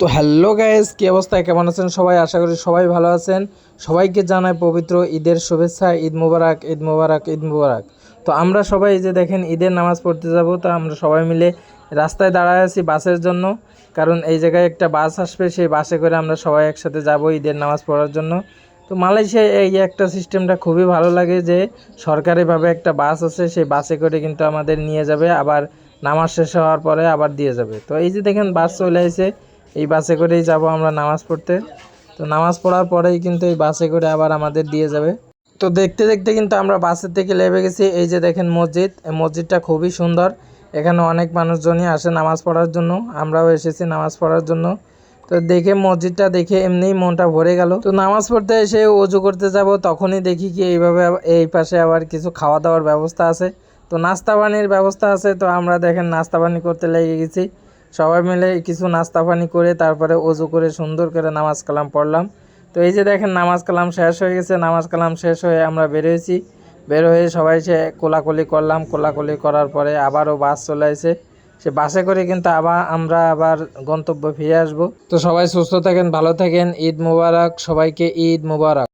তো hello guys, কি অবস্থা? কেমন আছেন সবাই? আশা করি সবাই ভালো আছেন। সবাইকে জানায় পবিত্র ঈদের শুভেচ্ছা, ঈদ মুবারক ঈদ মুবারক ঈদ মুবারক। তো আমরা সবাই যে দেখেন, ঈদের নামাজ পড়তে যাব। তো আমরা সবাই মিলে রাস্তায় দাঁড়ায় আছি বাসের জন্য। কারণ এই জায়গায় একটা বাস আসবে, সেই বাসে করে আমরা সবাই একসাথে যাব ঈদের নামাজ পড়ার জন্য। তো মালয়েশিয়ায় এই একটা সিস্টেমটা খুবই ভালো লাগে যে, সরকারিভাবে একটা বাস আছে, সেই বাসে করে কিন্তু আমাদের নিয়ে যাবে, আবার নামাজ শেষ হওয়ার পরে আবার দিয়ে যাবে। তো এই যে দেখেন, বাস চলে এসে এই বাসে করেই যাব আমরা নামাজ পড়তে। তো নামাজ পড়ার পরেই কিন্তু এই বাসে করে আবার আমাদের দিয়ে যাবে। তো দেখতে দেখতে কিন্তু আমরা বাসের থেকে লেবে গেছি। এই যে দেখেন মসজিদ, এই মসজিদটা খুবই সুন্দর। এখানে অনেক মানুষজনই আসে নামাজ পড়ার জন্য। আমরাও এসেছি নামাজ পড়ার জন্য। তো দেখে মসজিদটা দেখে এমনিই মনটা ভরে গেল। তো নামাজ পড়তে এসে অজু করতে যাব, তখনই দেখি কি এইভাবে এই পাশে আবার কিছু খাওয়া দাওয়ার ব্যবস্থা আছে। তো নাস্তা পানির ব্যবস্থা আছে। তো আমরা দেখেন নাস্তা পানি করতে লেগে গেছি। সবাই মিলে কিছু নাস্তা পানি করে তারপরে অজু করে সুন্দর করে নামাজ কালাম পড়লাম। তো এই যে দেখেন নামাজ কালাম শেষ হয়ে গেছে, নামাজ কালাম শেষ হয়ে আমরা বেরোয়েছি বের হয়ে সবাই সে কোলাকুলি করলাম। কোলাকুলি করার পরে আবারও বাস চলে আসে। সে বাসে করে কিন্তু আবার আমরা আবার গন্তব্য ফিরে আসব। তো সবাই সুস্থ থাকেন, ভালো থাকেন। ঈদ মুবারক। সবাইকে ঈদ মুবারক।